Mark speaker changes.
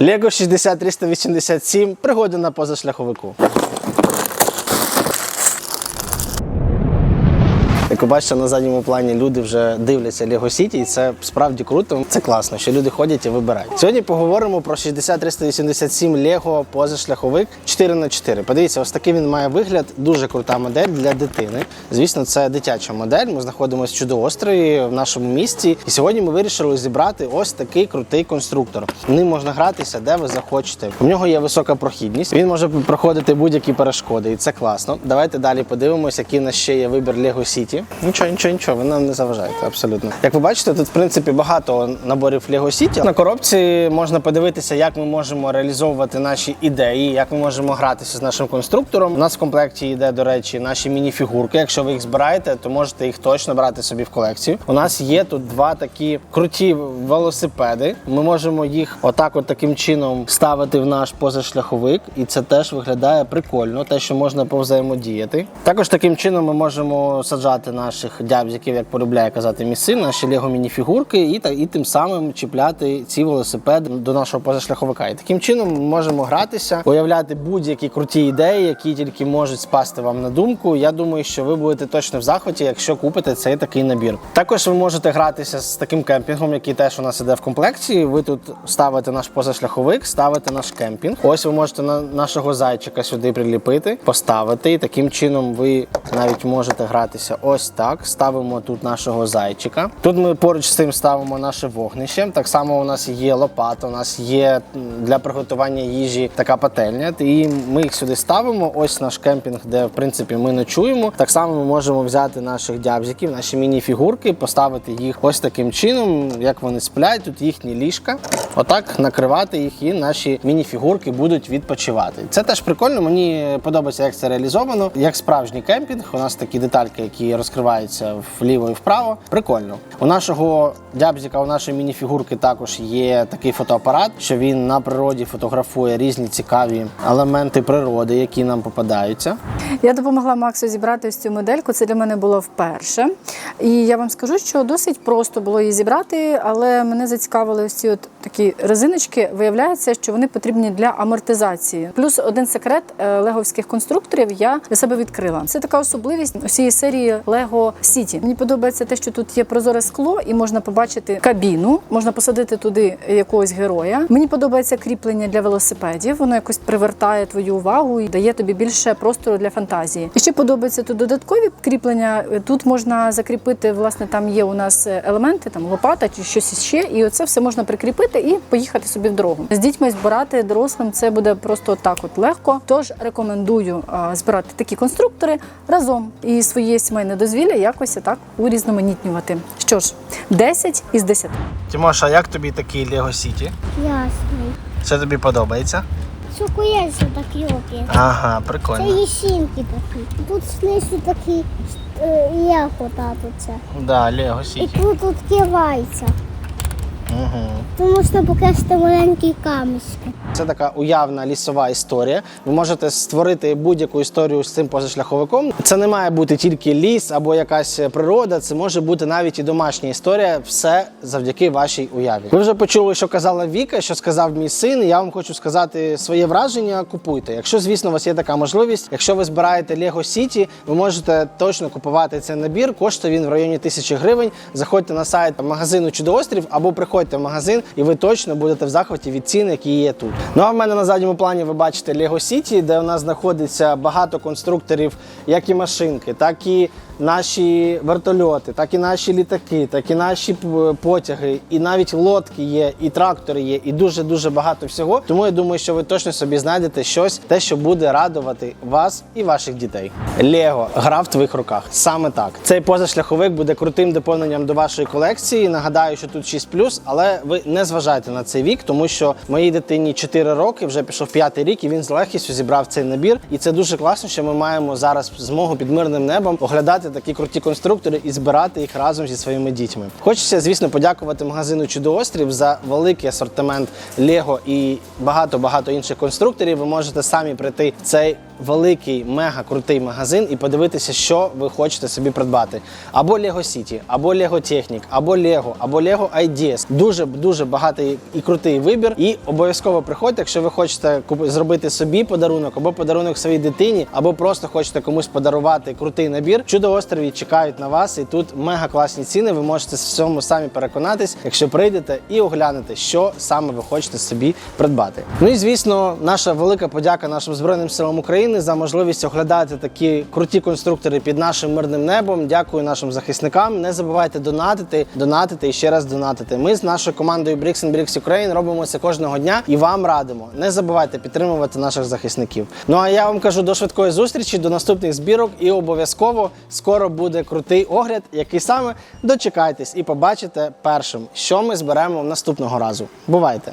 Speaker 1: Лего 60387 пригоди на позашляховику. Як бачите, на задньому плані люди вже дивляться Lego City, і це справді круто. Це класно, що люди ходять і вибирають. Сьогодні поговоримо про 60387 Lego позашляховик 4х4. Подивіться, ось такий він має вигляд. Дуже крута модель для дитини. Звісно, це дитяча модель. Ми знаходимося в чудоострові в нашому місті. І сьогодні ми вирішили зібрати ось такий крутий конструктор. Ним можна гратися, де ви захочете. У нього є висока прохідність. Він може проходити будь-які перешкоди, і це класно. Давайте далі подивимося, який в нас ще є вибір Lego City. Нічого, нічого, нічого, ви нам не заважаєте абсолютно. Як ви бачите, тут в принципі багато наборів Lego City. На коробці можна подивитися, як ми можемо реалізовувати наші ідеї, як ми можемо гратися з нашим конструктором. У нас в комплекті йде, до речі, наші міні-фігурки. Якщо ви їх збираєте, то можете їх точно брати собі в колекцію. У нас є тут два такі круті велосипеди. Ми можемо їх отак, от таким чином ставити в наш позашляховик, і це теж виглядає прикольно, те, що можна повзаємодіяти. Також таким чином ми можемо саджати наших дябзиків, як полюбляє казати мій син, наші лего мініфігурки, і та і тим самим чіпляти ці велосипеди до нашого позашляховика. І таким чином ми можемо гратися, уявляти будь-які круті ідеї, які тільки можуть спасти вам на думку. Я думаю, що ви будете точно в захваті, якщо купите цей такий набір. Також ви можете гратися з таким кемпінгом, який теж у нас іде в комплекті. Ви тут ставите наш позашляховик, ставите наш кемпінг. Ось ви можете на нашого зайчика сюди приліпити, поставити. І таким чином ви навіть можете гратися ось так. Ставимо тут нашого зайчика. Тут ми поруч з цим ставимо наше вогнище. Так само у нас є лопата, у нас є для приготування їжі така пательня. І ми їх сюди ставимо. Ось наш кемпінг, де в принципі ми ночуємо. Так само ми можемо взяти наших дябзиків, наші міні-фігурки, поставити їх ось таким чином, як вони сплять. Тут їхні ліжка. Отак накривати їх, і наші міні-фігурки будуть відпочивати. Це теж прикольно. Мені подобається, як це реалізовано. Як справжній кемпінг. У нас такі детальки, які розкриваються вліво і вправо. Прикольно. У нашого дябзика, у нашої міні-фігурки також є такий фотоапарат, що він на природі фотографує різні цікаві елементи природи, які нам попадаються.
Speaker 2: Я допомогла Максу зібрати ось цю модельку. Це для мене було вперше. І я вам скажу, що досить просто було її зібрати, але мене зацікавили ось ці от такі резиночки. Виявляється, що вони потрібні для амортизації. Плюс один секрет е, леговських конструкторів я для себе відкрила. Це така особливість усієї серії Lego City. Мені подобається те, що тут є прозоре скло, і можна побачити кабіну, можна посадити туди якогось героя. Мені подобається кріплення для велосипедів. Воно якось привертає твою увагу і дає тобі більше простору для фантазії. І ще подобається тут додаткові кріплення. Тут можна закріпити, власне, там є у нас елементи, там лопата чи щось ще, і оце все можна прикріпити і поїхати собі в дорогу. З дітьми збирати дорослим це буде просто так, от легко. Тож рекомендую збирати такі конструктори разом і своє сімейне дозвілля якось так урізноманітнювати. Що ж, 10 із 10.
Speaker 1: Тимоша, як тобі такий Лего Сіті?
Speaker 3: Ясний.
Speaker 1: Це тобі подобається?
Speaker 3: Цукується такі оки.
Speaker 1: Ага,
Speaker 3: Це
Speaker 1: прикольно.
Speaker 3: їсінки такі. Тут снизу такі е, ягода тут це.
Speaker 1: Да, Lego
Speaker 3: І
Speaker 1: City.
Speaker 3: тут тут кивається.
Speaker 1: Угу.
Speaker 3: Тут можна покласти маленькі камішки.
Speaker 1: Це така уявна лісова історія. Ви можете створити будь-яку історію з цим позашляховиком. Це не має бути тільки ліс або якась природа. Це може бути навіть і домашня історія. Все завдяки вашій уяві. Ви вже почули, що казала Віка, що сказав мій син. Я вам хочу сказати своє враження. Купуйте. Якщо, звісно, у вас є така можливість. Якщо ви збираєте Lego City, ви можете точно купувати цей набір. Коштує він в районі тисячі гривень. Заходьте на сайт магазину Чудоострів або приходьте в магазин, і ви точно будете в захваті від цін, які є тут. Ну а в мене на задньому плані ви бачите Lego City, де у нас знаходиться багато конструкторів, як і машинки, так і наші вертольоти, так і наші літаки, так і наші потяги, і навіть лодки є, і трактори є, і дуже дуже багато всього. Тому я думаю, що ви точно собі знайдете щось, те, що буде радувати вас і ваших дітей. Лего гра в твоїх руках. Саме так. Цей позашляховик буде крутим доповненням до вашої колекції. Нагадаю, що тут 6+, але ви не зважайте на цей вік, тому що моїй дитині 4 роки, вже пішов п'ятий рік, і він з легкістю зібрав цей набір. І це дуже класно, що ми маємо зараз змогу під мирним небом оглядати такі круті конструктори і збирати їх разом зі своїми дітьми. Хочеться, звісно, подякувати магазину Чудоострів за великий асортимент Лего і багато багато інших конструкторів. Ви можете самі прийти в цей великий, мега крутий магазин і подивитися, що ви хочете собі придбати. Або Lego City, або Lego Technic, або Lego, або Lego Ideas. Дуже дуже багатий і крутий вибір. І обов'язково приходьте, якщо ви хочете зробити собі подарунок, або подарунок своїй дитині, або просто хочете комусь подарувати крутий набір. Чудо острові чекають на вас, і тут мега класні ціни. Ви можете в цьому самі переконатись, якщо прийдете і оглянете, що саме ви хочете собі придбати. Ну і звісно, наша велика подяка нашим збройним силам України за можливість оглядати такі круті конструктори під нашим мирним небом. Дякую нашим захисникам. Не забувайте донатити, донатити і ще раз донатити. Ми з нашою командою Bricks Bricks Ukraine робимо це кожного дня і вам радимо. Не забувайте підтримувати наших захисників. Ну а я вам кажу до швидкої зустрічі, до наступних збірок, і обов'язково скоро буде крутий огляд, який саме дочекайтесь і побачите першим, що ми зберемо наступного разу. Бувайте!